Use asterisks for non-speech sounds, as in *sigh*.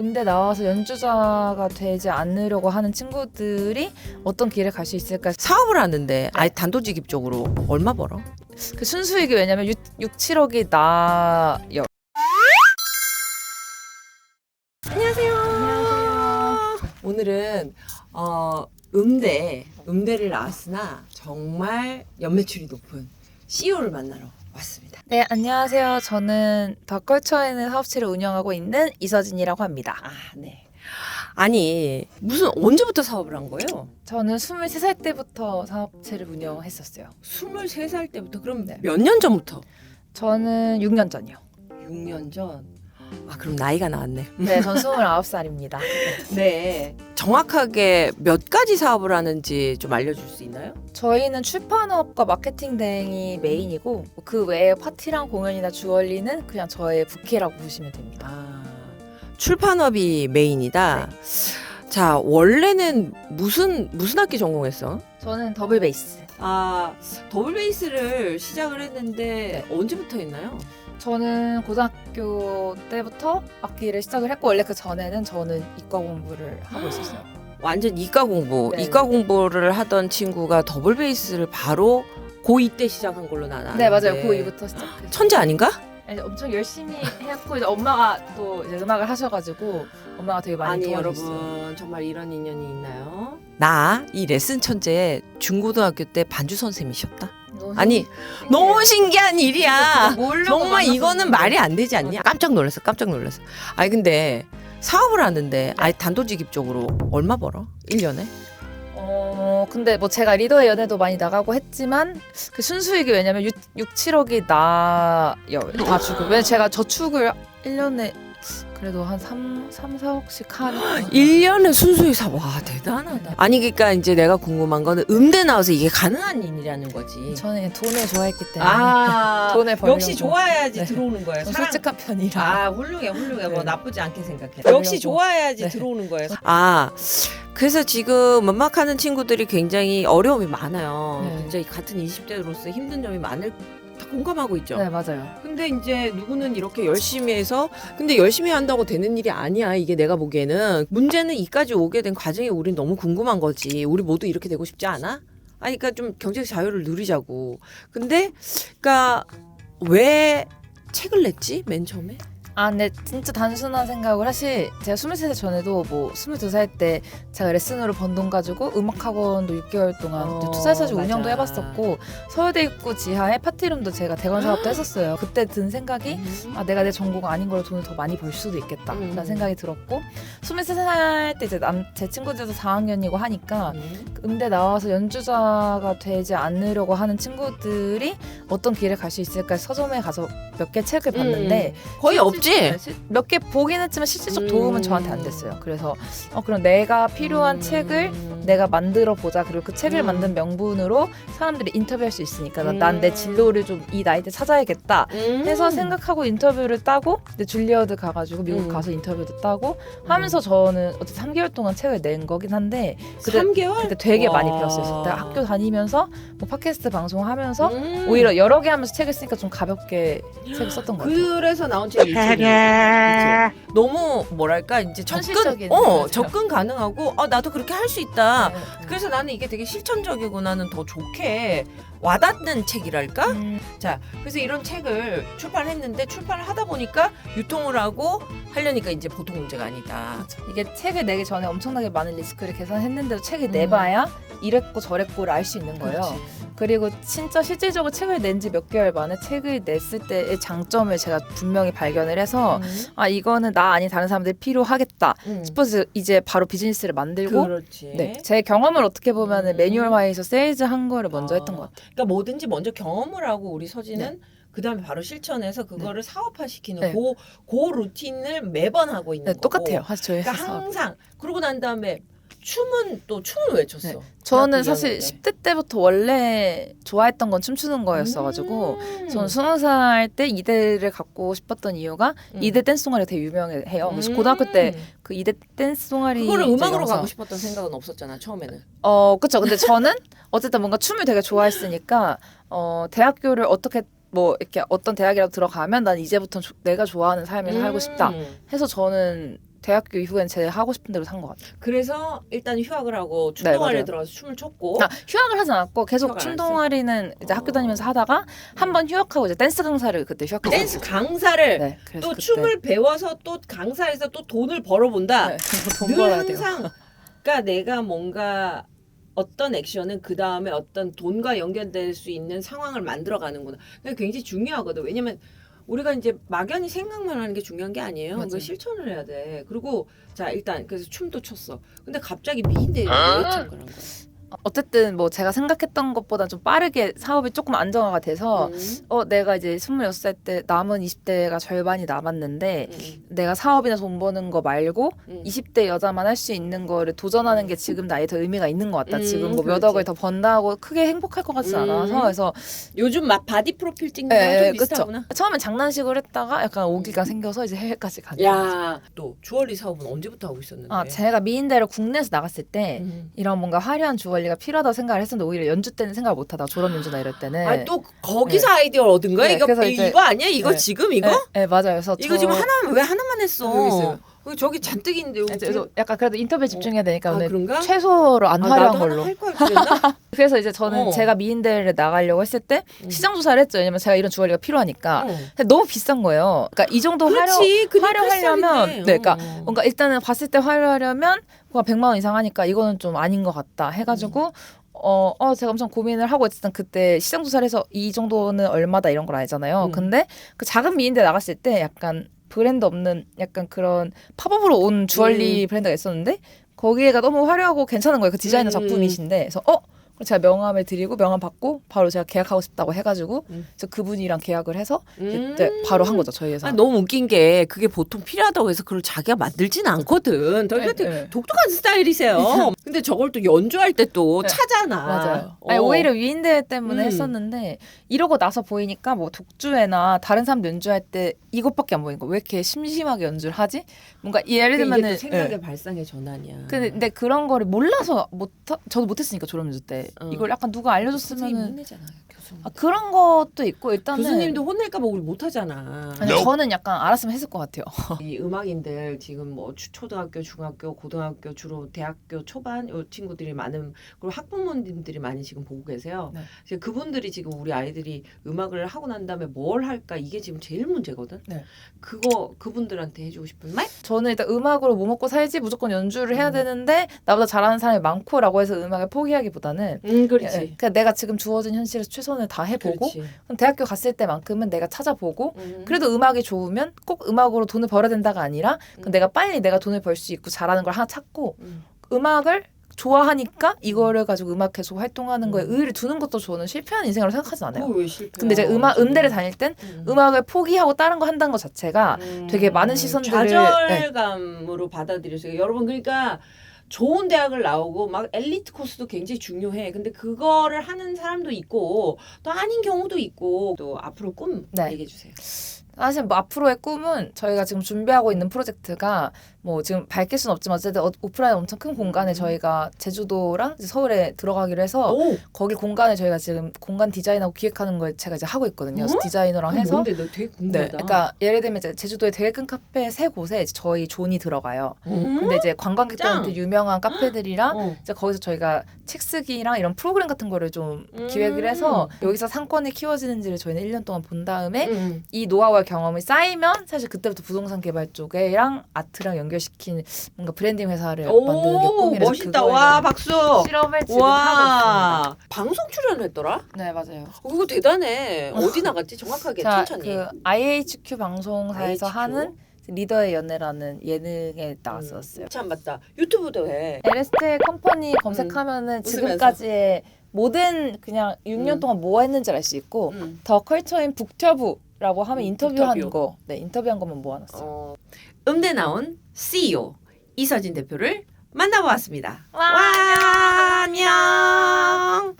음대 나와서 연주자가 되지 않으려고 하는 친구들이 어떤 길을 갈수 있을까? 사업을 하는데 아예 단도직입적으로 얼마 벌어? 그 순수익이 왜냐면 6, 6 7억이 나요. 안녕하세요. 안녕하세요. 오늘은 어, 음대 음대를 나왔으나 정말 연매출이 높은 CEO를 만나러 왔습니다. 네, 안녕하세요. 저는 덕걸처에 있는 사업체를 운영하고 있는 이서진이라고 합니다. 아 네. 아니 무슨 언제부터 사업을 한 거예요? 저는 23살 때부터 사업체를 운영했었어요. 23살 때부터 그럼 네. 몇 년 전부터? 저는 6년 전이요. 6년 전. 아 그럼 나이가 나왔네. 네, 전 29살입니다. *laughs* 네. 정확하게 몇 가지 사업을 하는지 좀 알려줄 수 있나요? 저희는 출판업과 마케팅 대행이 메인이고 그 외에 파티랑 공연이나 주얼리는 그냥 저의 부캐라고 보시면 됩니다. 아, 출판업이 메인이다. 자, 원래는 무슨 무슨 학기 전공했어? 저는 더블 베이스. 아, 더블 베이스를 시작을 했는데 언제부터 했나요? 저는 고등학교 때부터 악기를 시작을 했고 원래 그 전에는 저는 이과 공부를 하고 있었어요. *gasps* 완전 이과 공부, 네. 이과 공부를 하던 친구가 더블 베이스를 바로 고2 때 시작한 걸로 난 아는데. 네 맞아요. 고2부터 시작해서 천재 아닌가? 아니, 엄청 열심히 했고 이제 엄마가 또 이제 음악을 하셔가지고 엄마가 되게 많이 아니 도와줬어요. 여러분 정말 이런 인연이 있나요? 나 이 레슨 천재 중고등학교 때 반주 선생님이셨다. 아니. 너무 신기한 일이야. 정말. 이거는 말이 안 되지 않냐? 깜짝 놀랐어, 깜짝 놀랐어. 아니 근데 사업을 하는데 아예 단도직입적으로 얼마 벌어? 1년에? 어 근데 뭐 제가 리더의 연애도 많이 나가고 했지만 그 순수익이 왜냐면 6, 6 7억이 나요 다 주고 왜 제가 저축을 1년에 그래도 한 3, 3 4억씩 하니까 1년에 순수익 사, 와 대단하다. 아니 그러니까 이제 내가 궁금한 거는 음대 나와서 이게 가능한 일이라는 거지. 저는 돈을 좋아했기 때문에 아 *laughs* 돈을 벌려고. 역시 좋아야지 네. 들어오는 거예요. 전 사랑- 솔직한 편이라 아 훌륭해 훌륭해 뭐 네. 나쁘지 않게 생각해. 역시 좋아야지 네. 들어오는 거예요 아 그래서 지금 음악하는 친구들이 굉장히 어려움이 많아요 네. 굉장히 같은 20대로서 힘든 점이 많을 다 공감하고 있죠. 네 맞아요. 근데 이제 누구는 이렇게 열심히 해서 근데 열심히 한다고 되는 일이 아니야 이게 내가 보기에는. 문제는 이까지 오게 된 과정이 우린 너무 궁금한 거지. 우리 모두 이렇게 되고 싶지 않아? 아니 그러니까 좀 경제적 자유를 누리자고. 근데 그러니까 왜 책을 냈지 맨 처음에? 아, 근데 진짜 단순한 생각을 사실 제가 23살 전에도 뭐 22살 때 제가 레슨으로 번 돈 가지고 음악학원도 6개월 동안 어, 투자해서 운영도. 해봤었고 서울대 입구 지하에 파티룸도 제가 대관 사업도 했었어요. 그때 든 생각이 아 내가 내 전공 아닌 걸로 돈을 더 많이 벌 수도 있겠다 라는 음. 생각이 들었고 23살 때 이제 남, 제 친구들도 4학년이고 하니까 음. 음대 나와서 연주자가 되지 않으려고 하는 친구들이 어떤 길을 갈 수 있을까 서점에 가서 몇 개 책을 봤는데 거의 없 지. 몇 개 보긴 했지만 실질적 음. 도움은 저한테 안 됐어요. 그래서 어 그럼 내가 필요한 음. 책을 내가 만들어 보자. 그리고 그 책을 음. 만든 명분으로 사람들이 인터뷰할 수 있으니까 음. 난내 진로를 좀 이 나이 때 찾아야겠다. 음. 해서 생각하고 인터뷰를 따고 근데 줄리어드 가가지고 미국 음. 가서 인터뷰도 따고 하면서 저는 어쨌든 3개월 동안 책을 낸 거긴 한데 그때 3개월? 그때 되게 많이 와. 배웠어요. 그때 학교 다니면서 뭐 팟캐스트 방송하면서 음. 오히려 여러 개 하면서 책을 쓰니까 좀 가볍게 책을 썼던 것 같아요. 그래서 나온 책이 이 책이에요. 그치? 너무 뭐랄까 이제 접근 현실적인, 어. 접근 가능하고 아 나도 그렇게 할 수 있다. 네. 그래서 나는 이게 되게 실천적이고 나는 더 좋게 와닿는 책이랄까? 음, 자, 그래서 이런 책을 출판했는데 출판을 하다 보니까 유통을 하고 하려니까 이제 보통 문제가 아니다. 이게 책을 내기 전에 엄청나게 많은 리스크를 계산했는데도 책을 음. 내봐야 이랬고 저랬고를 알 수 있는 거예요. 그렇지. 그리고 진짜 실질적으로 책을 낸 지 몇 개월 만에 책을 냈을 때의 장점을 제가 분명히 발견을 해서 음. 아 이거는 나 아닌 다른 사람들이 필요하겠다 음. 싶어서 이제 바로 비즈니스를 만들고 그렇지. 네, 제 경험을 어떻게 보면은 음. 매뉴얼화해서 세일즈 한 거를 먼저 아. 했던 것 같아요. 그러니까 뭐든지 먼저 경험을 하고 우리 서진은 그다음에 바로 실천해서 그거를 사업화시키는 네. 고, 고 루틴을 매번 하고 있는 네, 거고. 똑같아요. 사실 저희 그러니까. 항상 그러고 난 다음에 춤은 또 춤을 왜 췄어? 네. 저는 사실 이학년 때. 10대 때부터 원래 좋아했던 건 춤추는 거였어가지고 음. 저는 스무 살때 이대를 갖고 싶었던 이유가 음. 이대 댄스 동아리 되게 유명해요. 그래서 음. 고등학교 때 그 이대 댄스 동아리 그거를 음악으로 영상- 가고 싶었던 생각은 없었잖아 처음에는. 어 그쵸. 근데 저는 어쨌든 뭔가 춤을 되게 좋아했으니까 어 대학교를 어떻게 뭐 이렇게 어떤 대학이라도 들어가면 난 이제부터 조- 내가 좋아하는 삶을 살고 싶다. 음. 해서 저는 대학교 이후엔 제 하고 싶은 대로 산 것 같아요. 그래서 일단 휴학을 하고 춤동아리에 맞아요. 들어가서 춤을 췄고 아, 휴학을 하진 않았고 계속 휴학을 안춤 동아리는 이제 학교 다니면서 하다가 한 번 휴학하고 이제 댄스 강사를 그때 휴학했어요. 댄스 강사를 네, 그래서 또 그때. 춤을 배워서 또 강사에서 또 돈을 벌어본다. 네, 돈늘 벌어야 돼요. 항상 그러니까 내가 뭔가 어떤 액션은 그 다음에 어떤 돈과 연결될 수 있는 상황을 만들어가는구나. 그게 굉장히 중요하거든. 왜냐면 우리가 이제 막연히 생각만 하는 게 중요한 게 아니에요. 맞아요. 그걸 실천을 해야 돼. 그리고 자 일단 그래서 춤도 췄어. 근데 갑자기 미인대 왜 참가한 거야? 어쨌든 뭐 제가 생각했던 것보다 좀 빠르게 사업이 조금 안정화가 돼서 음, 어 내가 이제 26살 때 남은 20대가 절반이 남았는데 음, 내가 사업이나 돈 버는 거 말고 음. 20대 여자만 할 수 있는 거를 도전하는 게 지금 나이에 더 의미가 있는 것 같다. 음, 지금 뭐몇 그렇지. 억을 더 번다고 크게 행복할 것 같지 음. 않아서 그래서 요즘 막 바디 프로필 찍는 거랑 예, 좀 예, 비슷하구나. 처음엔 장난식으로 했다가 약간 오기가 생겨서 이제 해외까지 간 거죠. 야, 또 주얼리 사업은 언제부터 하고 있었는데? 아 제가 미인대를 국내에서 나갔을 때 음. 이런 뭔가 화려한 주얼리 가 필요하다고 생각을 했었는데 오히려 연주 때는 생각을 못하다 졸업 연주나 이럴 때는 아, 또 거기서 아이디어 얻은 거야? 네, 이거 그래서 이- 이제- 이거 아니야? 이거 네. 지금 이거? 네, 네, 맞아요. 그래서 이거 저- 지금 하나만 왜 하나만 했어? 있어요. 어, 저기 잔뜩 있는데 여기. 이제 그래서 약간 그래도 인터뷰에 집중해야 되니까 아, 오늘 그런가? 최소로 안 아, 화려한 나도 걸로. 하나 할걸 그랬나? *laughs* 그래서 이제 저는 어. 제가 미인대를 나가려고 했을 때 음. 시장 조사를 했죠. 왜냐면 제가 이런 주얼리가 필요하니까. 어. 근데 너무 비싼 거예요. 그러니까 이 정도 화려 그렇지. 그냥 화려하려면. 네, 그러니까 어. 뭔가 일단은 봤을 때 화려하려면 뭔가 100만 원 이상 하니까 이거는 좀 아닌 것 같다 해가지고 어, 어 제가 엄청 고민을 하고 일단 그때 시장 조사를 해서 이 정도는 얼마다 이런 걸 알잖아요. 음. 근데 그 작은 미인대 나갔을 때 약간 브랜드 없는 약간 그런 팝업으로 온 주얼리 브랜드가 있었는데 거기에가 너무 화려하고 괜찮은 거예요. 그 디자이너 음. 작품이신데 그래서 어 제가 명함을 드리고 명함 받고 바로 제가 계약하고 싶다고 해가지고 음. 그래서 그분이랑 계약을 해서 음. 이제 바로 한 거죠 저희 회사. 아, 너무 웃긴 게 그게 보통 필요하다고 해서 그걸 자기가 만들진 않거든. 더 네, 하여튼 네. 독특한 스타일이세요. *laughs* 근데 저걸 또 연주할 때 또 네. 차잖아. 맞아요. 어. 아니, 오히려 위인대 때문에 음. 했었는데 이러고 나서 보이니까 뭐 독주회나 다른 사람 연주할 때 이것밖에 안 보이는 거. 왜 이렇게 심심하게 연주를 하지? 뭔가 예를 이게 들면은 또 생각의 예. 발상의 전환이야. 근데, 근데 그런 거를 몰라서 못 하- 저도 못했으니까 졸업 연주 때 어. 이걸 약간 누가 선생님 알려줬으면은 혼내잖아. 교수님. 아, 그런 것도 있고 일단은 교수님도 혼낼까봐 우리 못하잖아. 아니, 저는 약간 알았으면 했을 것 같아요. *laughs* 이 음악인들 지금 뭐 초- 초등학교, 중학교, 고등학교 주로 대학교 초반 요 친구들이 많은 그리고 학부모님들이 많이 지금 보고 계세요. 네. 이제 그분들이 지금 우리 아이들이 음악을 하고 난 다음에 뭘 할까 이게 지금 제일 문제거든. 네. 그거 그분들한테 해주고 싶은 말? 저는 일단 음악으로 뭐 먹고 살지 무조건 연주를 해야 음. 되는데 나보다 잘하는 사람이 많고라고 해서 음악을 포기하기보다는 음, 예, 예. 그러니까 내가 지금 주어진 현실에서 최선을 다 해보고 그렇지. 그럼 대학교 갔을 때만큼은 내가 찾아보고 음. 그래도 음악이 좋으면 꼭 음악으로 돈을 벌어야 된다가 아니라 음. 내가 빨리 내가 돈을 벌 수 있고 잘하는 걸 하나 찾고 음. 음악을 좋아하니까 이거를 가지고 음악 계속 활동하는 거에 음. 의의를 두는 것도 저는 실패한 인생으로 생각하진 않아요. 실패야? 근데 이제 음악 음대를 다닐 땐 음. 음악을 포기하고 다른 거 한다는 것 자체가 음. 되게 많은 시선들을- 좌절감으로 받아들여서 여러분 그러니까 좋은 대학을 나오고 막 엘리트 코스도 굉장히 중요해. 근데 그거를 하는 사람도 있고 또 아닌 경우도 있고 또 앞으로 꿈 네. 얘기해 주세요. 사실 뭐 앞으로의 꿈은 저희가 지금 준비하고 있는 프로젝트가 뭐 지금 밝힐 수는 없지만 어쨌든 어- 오프라인 엄청 큰 공간에 음. 저희가 제주도랑 서울에 들어가기로 해서 오, 거기 공간에 저희가 지금 공간 디자인하고 기획하는 걸 제가 이제 하고 있거든요. 음? 디자이너랑 해서 뭔데 너 되게 네, 궁금하다. 그러니까 예를 들면 이제 제주도에 되게 큰 카페 세 곳에 저희 존이 들어가요. 음? 근데 이제 관광객들한테 짱! 유명한 카페들이랑 어. 이제 거기서 저희가 책 쓰기랑 이런 프로그램 같은 거를 좀 음. 기획을 해서 여기서 상권이 키워지는지를 저희는 1년 동안 본 다음에 음. 이 노하우와 경험이 쌓이면 사실 그때부터 부동산 개발 쪽에랑 아트랑 연결시킨 뭔가 브랜딩 회사를 만드는 게오 꿈이라서 멋있다. 와 박수. 실험을 지금 하고 와 방송 출연했더라? 있습니다. 네 맞아요. 어, 그거 대단해. *laughs* 어디 나갔지? 정확하게 자, 천천히. 그 IHQ 방송사에서 IHQ? 하는 리더의 연애라는 예능에 나왔었어요. 음, 참 맞다. 유튜브도 해. LST 컴퍼니 검색하면은 음. 지금까지의 모든 그냥 6년 음. 동안 뭐 했는지를 알수 있고 음. 더 컬처인 북튜브 라고 하면 음, 인터뷰한 북튜브. 거, 네 인터뷰한 것만 모아놨어요. 어, 음대 나온 CEO 이서진 대표를 만나보았습니다. 와, 와, 안녕.